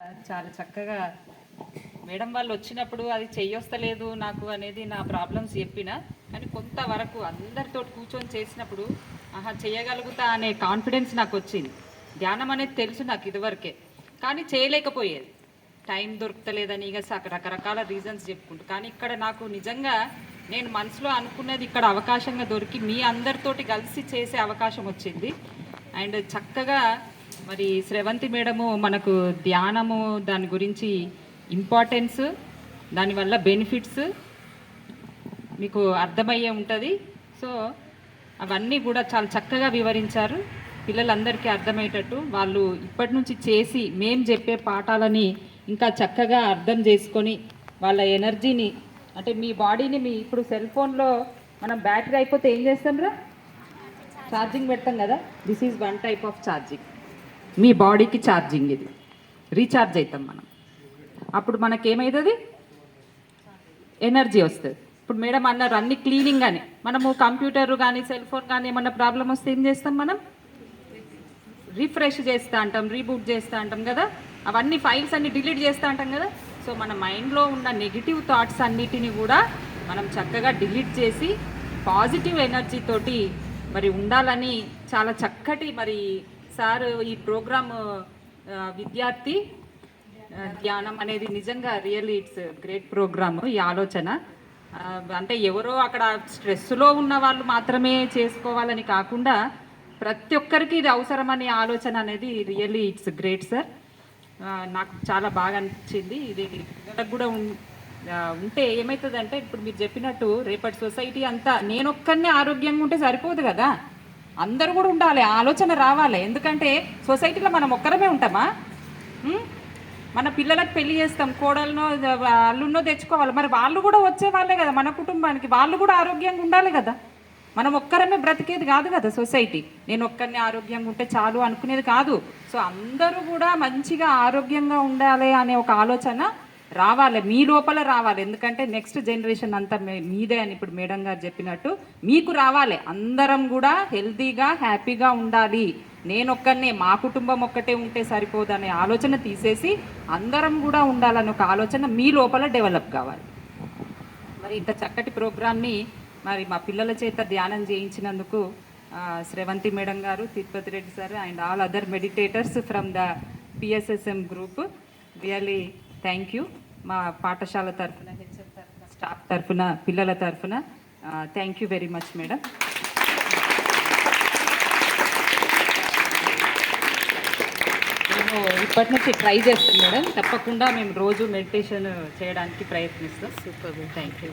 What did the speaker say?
చాలా చక్కగా మేడం వాళ్ళు వచ్చినప్పుడు అది చెయ్యొస్తలేదు నాకు అనేది నా ప్రాబ్లమ్స్ చెప్పిన కానీ కొంతవరకు అందరితో కూర్చొని చేసినప్పుడు ఆహా చేయగలుగుతా అనే కాన్ఫిడెన్స్ నాకు వచ్చింది. ధ్యానం అనేది తెలుసు నాకు ఇదివరకే కానీ చేయలేకపోయేది. టైం దొరకలేదని ఇక రకరకాల రీజన్స్ చెప్పుకుంటూ కానీ ఇక్కడ నాకు నిజంగా నేను మనసులో అనుకున్నది ఇక్కడ అవకాశంగా దొరికి మీ అందరితోటి కలిసి చేసే అవకాశం వచ్చింది. అండ్ చక్కగా మరి శ్రవంతి మేడము మనకు ధ్యానము దాని గురించి ఇంపార్టెన్స్ దానివల్ల బెనిఫిట్స్ మీకు అర్థమయ్యే ఉంటుంది. సో అవన్నీ కూడా చాలా చక్కగా వివరించారు. పిల్లలందరికీ అర్థమయ్యేటట్టు వాళ్ళు ఇప్పటి నుంచి చేసి మేం చెప్పే పాఠాలని ఇంకా చక్కగా అర్థం చేసుకొని వాళ్ళ ఎనర్జీని అంటే మీ బాడీని మీ ఇప్పుడు సెల్ ఫోన్లో మనం బ్యాటరీ అయిపోతే ఏం చేస్తాం రా ఛార్జింగ్ పెడతాం కదా? This is one type of charging మీ బాడీకి ఛార్జింగ్ ఇది. రీఛార్జ్ అవుతాం మనం. అప్పుడు మనకేమవుతుంది ఎనర్జీ వస్తుంది. ఇప్పుడు మేడం అన్నారు అన్ని క్లీనింగ్ అని. మనము కంప్యూటర్ కానీ సెల్ ఫోన్ కానీ ఏమన్నా ప్రాబ్లం వస్తే ఏం చేస్తాం మనం? రిఫ్రెష్ చేస్తా అంటాం రీబూట్ చేస్తా అంటాం కదా? అవన్నీ ఫైల్స్ అన్ని డిలీట్ చేస్తా అంటాం కదా? సో మన మైండ్లో ఉన్న నెగిటివ్ థాట్స్ అన్నిటిని కూడా మనం చక్కగా డిలీట్ చేసి పాజిటివ్ ఎనర్జీ తోటి మరి ఉండాలని చాలా చక్కటి మరి సార్ ఈ ప్రోగ్రామ్ విద్యార్థి ధ్యానం అనేది నిజంగా రియల్లీ ఇట్స్ గ్రేట్ ప్రోగ్రామ్ ఈ ఆలోచన. అంటే ఎవరో అక్కడ స్ట్రెస్లో ఉన్న వాళ్ళు మాత్రమే చేసుకోవాలని కాకుండా ప్రతి ఒక్కరికి ఇది అవసరమనే ఆలోచన అనేది రియల్లీ ఇట్స్ గ్రేట్ సార్. నాకు చాలా బాగా అనిపించింది. ఇది పిల్లలకు కూడా ఉం- ఉంటే ఏమవుతుందంటే ఇప్పుడు మీరు చెప్పినట్టు రేపటి సొసైటీ అంతా నేను ఆరోగ్యంగా ఉంటే సరిపోదు కదా. అందరూ కూడా ఉండాలి ఆలోచన రావాలి. ఎందుకంటే సొసైటీలో మనం ఒక్కరమే ఉంటామా? మన పిల్లలకు పెళ్ళి చేస్తాం కోడలనో అల్లున్నో తెచ్చుకోవాలి. మరి వాళ్ళు కూడా వచ్చే వాళ్ళే కదా మన కుటుంబానికి. వాళ్ళు కూడా ఆరోగ్యంగా ఉండాలి కదా. మనం ఒక్కరమే బ్రతికేది కాదు కదా సొసైటీ. నేను ఒక్కరిని ఆరోగ్యంగా ఉంటే చాలు అనుకునేది కాదు. సో అందరూ కూడా మంచిగా ఆరోగ్యంగా ఉండాలి అనే ఒక ఆలోచన రావాలి మీ లోపల రావాలి. ఎందుకంటే నెక్స్ట్ జనరేషన్ అంతా మీదే అని ఇప్పుడు మేడం గారు చెప్పినట్టు మీకు రావాలి. అందరం కూడా హెల్తీగా హ్యాపీగా ఉండాలి. నేను మా కుటుంబం ఒక్కటే ఉంటే సరిపోదు అనే ఆలోచన తీసేసి అందరం కూడా ఉండాలని ఒక ఆలోచన మీ లోపల డెవలప్ కావాలి. మరి ఇంత చక్కటి ప్రోగ్రామ్ని మరి మా పిల్లల చేత ధ్యానం చేయించినందుకు Sravanthi madam garu Tirupati Reddy sir and all other meditators from the PSSM group really thank you. మా పాఠశాల తరఫున హెచ్ఎం తరఫున స్టాఫ్ తరఫున పిల్లల తరఫున thank you very much madam. మేము ఇప్పటి నుంచి ట్రై చేస్తాం మేడం. తప్పకుండా మేము రోజు మెడిటేషన్ చేయడానికి ప్రయత్నిస్తాం. Super thank you.